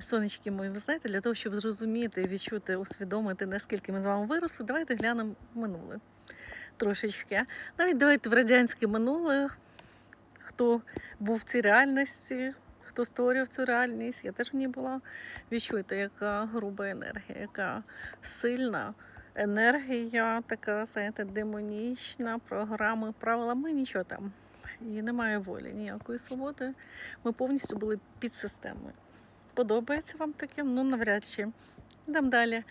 Сонечки мої, ви знаєте, для того, щоб зрозуміти, відчути, усвідомити, наскільки ми з вами виросли, давайте глянемо минуле трошечки. Навіть давайте в радянське минуле, хто був в цій реальності, хто створював цю реальність, я теж в ній була. Відчуйте, яка груба енергія, яка сильна енергія, така, знаєте, демонічна, програми, правила. Ми нічого там. І немає волі, ніякої свободи. Ми повністю були під системою. Подобається вам таким, Ну, навряд чи. Йдемо далі.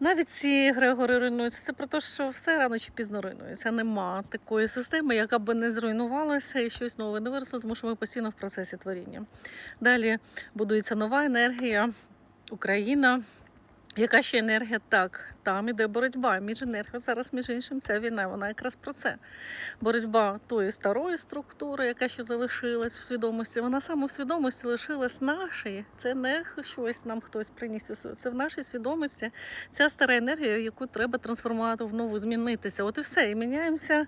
Навіть ці Грегори руйнуються. Це про те, що все рано чи пізно руйнується. Нема такої системи, яка би не зруйнувалася і щось нове не виросло, тому що ми постійно в процесі творіння. Далі будується нова енергія, Україна. Яка ще енергія? Так, там іде боротьба між енергією. Зараз, між іншим, ця війна, вона якраз про це. Боротьба тої старої структури, яка ще залишилась в свідомості. Вона саме в свідомості лишилась нашої. Це не щось нам хтось приніс. Це в нашій свідомості. Ця стара енергія, яку треба трансформувати в нову, змінитися. От і все. І міняємося.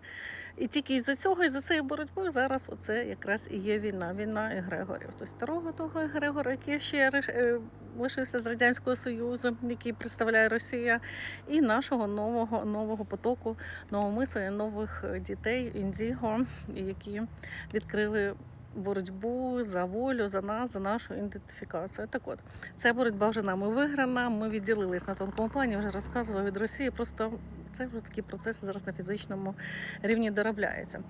І тільки із-за цього, і за цієї боротьби зараз оце якраз і є війна. Війна егрегорів. Тобто старого того егрегора, який ще е, лишився з Радянського Союзу, який представляє Росія, і нашого нового нового потоку, нового мислення, нових е, дітей, індіго, які відкрили. Боротьбу за волю, за нас, за нашу ідентифікацію. Так от, ця боротьба вже нами виграна. Ми відділились на тонкому плані, вже розказувала від Росії. Просто це вже такі процеси зараз на фізичному рівні доробляються.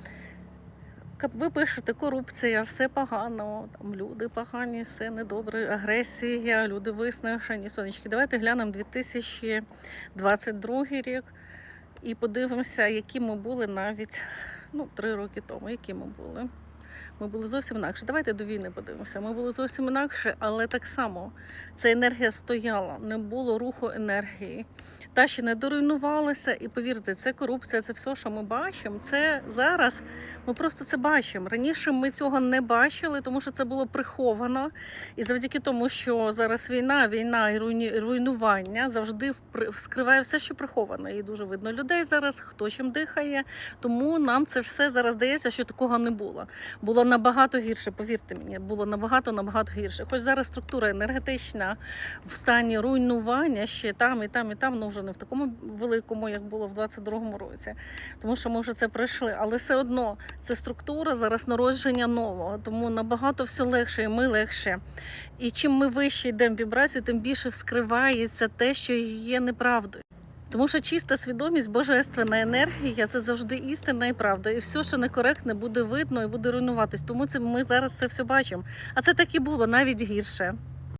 Ви пишете корупція, все погано, там люди погані, все недобре, агресія, люди виснажені. Сонечки, давайте глянемо 2022 рік і подивимося, які ми були навіть ну, три роки тому. Які ми були. Ми були зовсім інакше. Давайте до війни подивимося. Ми були зовсім інакше, але так само ця енергія стояла, не було руху енергії. Та ще не доруйнувалася, і повірте, це корупція, це все, що ми бачимо. Це зараз ми просто це бачимо. Раніше ми цього не бачили, тому що це було приховано. І завдяки тому, що зараз війна, війна і руйнування завжди впри- скриває все, що приховано. І дуже видно людей зараз, хто чим дихає. Тому нам це все зараз здається, що такого не було. Було набагато гірше, повірте мені, було набагато набагато гірше. Хоч зараз структура енергетична в стані руйнування ще там і там, і там, ну вже не в такому великому, як було в 22-му році. Тому що ми вже це пройшли. Але все одно це структура зараз народження нового, тому набагато все легше, і ми легше. І чим ми вище йдемо вібрацію, тим більше вскривається те, що є неправдою. Тому що чиста свідомість, божественна енергія це завжди істина і правда. І все, що некоректне, буде видно і буде руйнуватись. Тому це ми зараз це все бачимо. А це так і було навіть гірше.